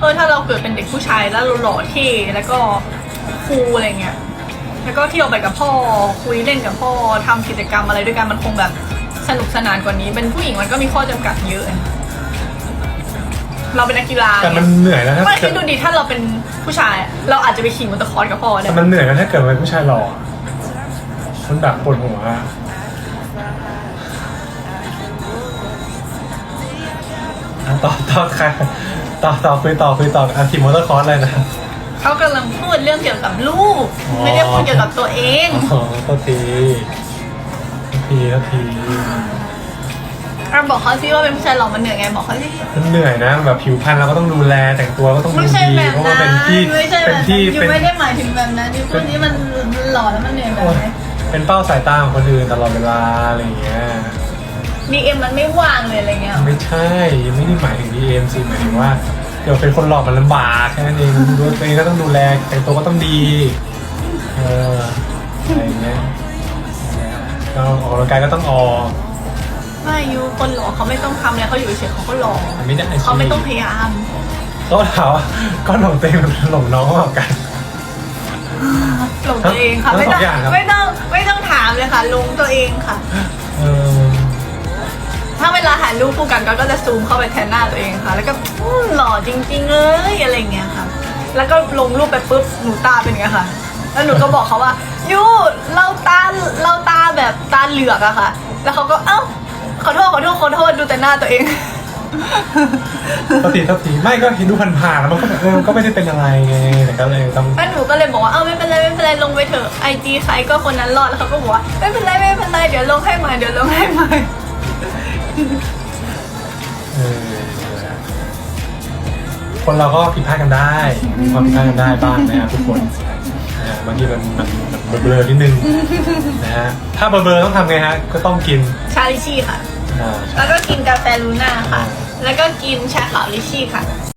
เออถ้าเราเกิดเป็นเด็กผู้ชายแล้วเราหล่อเท่แล้วก็คูลอะไรเงี้ยแล้วก็เที่ยวไปกับพ่อคุยเล่นกับพ่อทำกิจกรรมอะไรด้วยกันมันคงแบบสนุกสนานกว่านี้ เป็นผู้หญิงมันก็มีข้อจำกัดเยอะ เราเป็นนักกีฬาแต่มันเหนื่อยนะถ้าไม่คิเกิดดดูดิถ้าเราเป็นผู้ชายอะเราอาจจะไปขี่มอเตอร์คอร์สกับพ่อได้แต่มันเหนื่อยนะถ้าเกิดเป็นผู้ชายหล่อมันแบบปวดหัวอะอะต่อต่อค่ะ ต่อต่อคุยต่อคุยต่ออะขี่มอเตอร์คอร์สเลยนะเขากำลังพูดเรื่องเกี่ยวกับลูกอ๋อไม่ได้พูดเกี่ยวกับตัวเองอ๋อโทษทีโทษทีโทษทีเราบอกเขาซิว่าเป็นผู้ชายหล่อมันเหนื่อยไงบอกเขาสิ มันเหนื่อยนะแบบผิวพรรณเราก็ต้องดูแลแต่งตัวก็ต้องดูไม่ใช่ดีแบบเพราะว่านั้เป็นนที่ไม่ใช่แบเป็นบนั้นที่ยูเป็นไม่ได้หมายถึงแบบนั้นยูพูดนี้มันหล่อแล้วมันเหนื่อยแบบโอ้ยไหนเป็นเป้าสายตาของคนอื่นตลอดเวลาอะไรอย่างเงี้ย ดีเอ็มมันไม่ว่างเลยอะไรเงี้ยไม่ใช่ยังไม่ได้หมายถึง DM สิหมายถึงว่าเดี๋ยวเป็นคนหลอกมันลำบากแค่นั้นเองดูตัวเองก็ต้องดูแลแต่งตัวก็ต้องดีเอออะไรอย่างเงี้ยก็ออกกำลังกายก็ต้องออกไม่ยูคนหล่อเขาไม่ต้องทำอะไรเขาอยู่เฉยๆเขาก็หล่อไม่ได้เขาไม่ต้องพยายามก็ถามว่าก็หลงตัวเองหรือหลงน้องมากกว่ากัน หลงตัวเองค่ะทั้งไม่สต้อองงอย่างครับ ไม่ต้องไม่ต้องถามเลยค่ะลงตัวเองค่ะเออถ้าเวลาถ่ายรูปคู่กันก็จะซูมเข้าไปแทนหน้าตัวเองค่ะ แล้วก็อื้อหล่อจริง ๆ เลยอะไรเงี้ยค่ะ แล้วก็ลงรูปไปปุ๊บหนูตาเป็นไงค่ะ แล้วหนูก็บอกเขาว่ายูเราตาเราตาแบบตาเหลือกอะค่ะ แล้วเขาก็เอ้าขอโทษขอโทษขอโทษดูแต่หน้าตัวเองปกติปกติไม่ก็เห็นดูผ่านๆแล้วมันก็แบบเออมันก็ไม่ได้เป็นอะไรไงแต่ก็เลยต้อง แล้วหนูก็เลยบอกว่าเอ้าไม่เป็นไรไม่เป็นไรลงไปเถอะไอจีใครก็คนนั้นรอดแล้วเขาก็บอกว่าไม่เป็นไรไม่เป็นไรเดี๋ยวลงให้ใหม่เดี๋ยวลงให้ใหม่ เออคนเราก็ผิดพลาดกันได้ มีความผิดพลาดกันได้บ้างนะครับทุกคนนะฮะบางทีมันมันมันเบลอๆนิดนึงนะฮะถ้าเบลอๆต้องทำไงฮะก็ต้องกินชาลิชี่ค่ะ อ่า แล้วก็กินกาแฟลูน่าค่ะ แล้วก็กินชาขาวลิชี่ค่ะ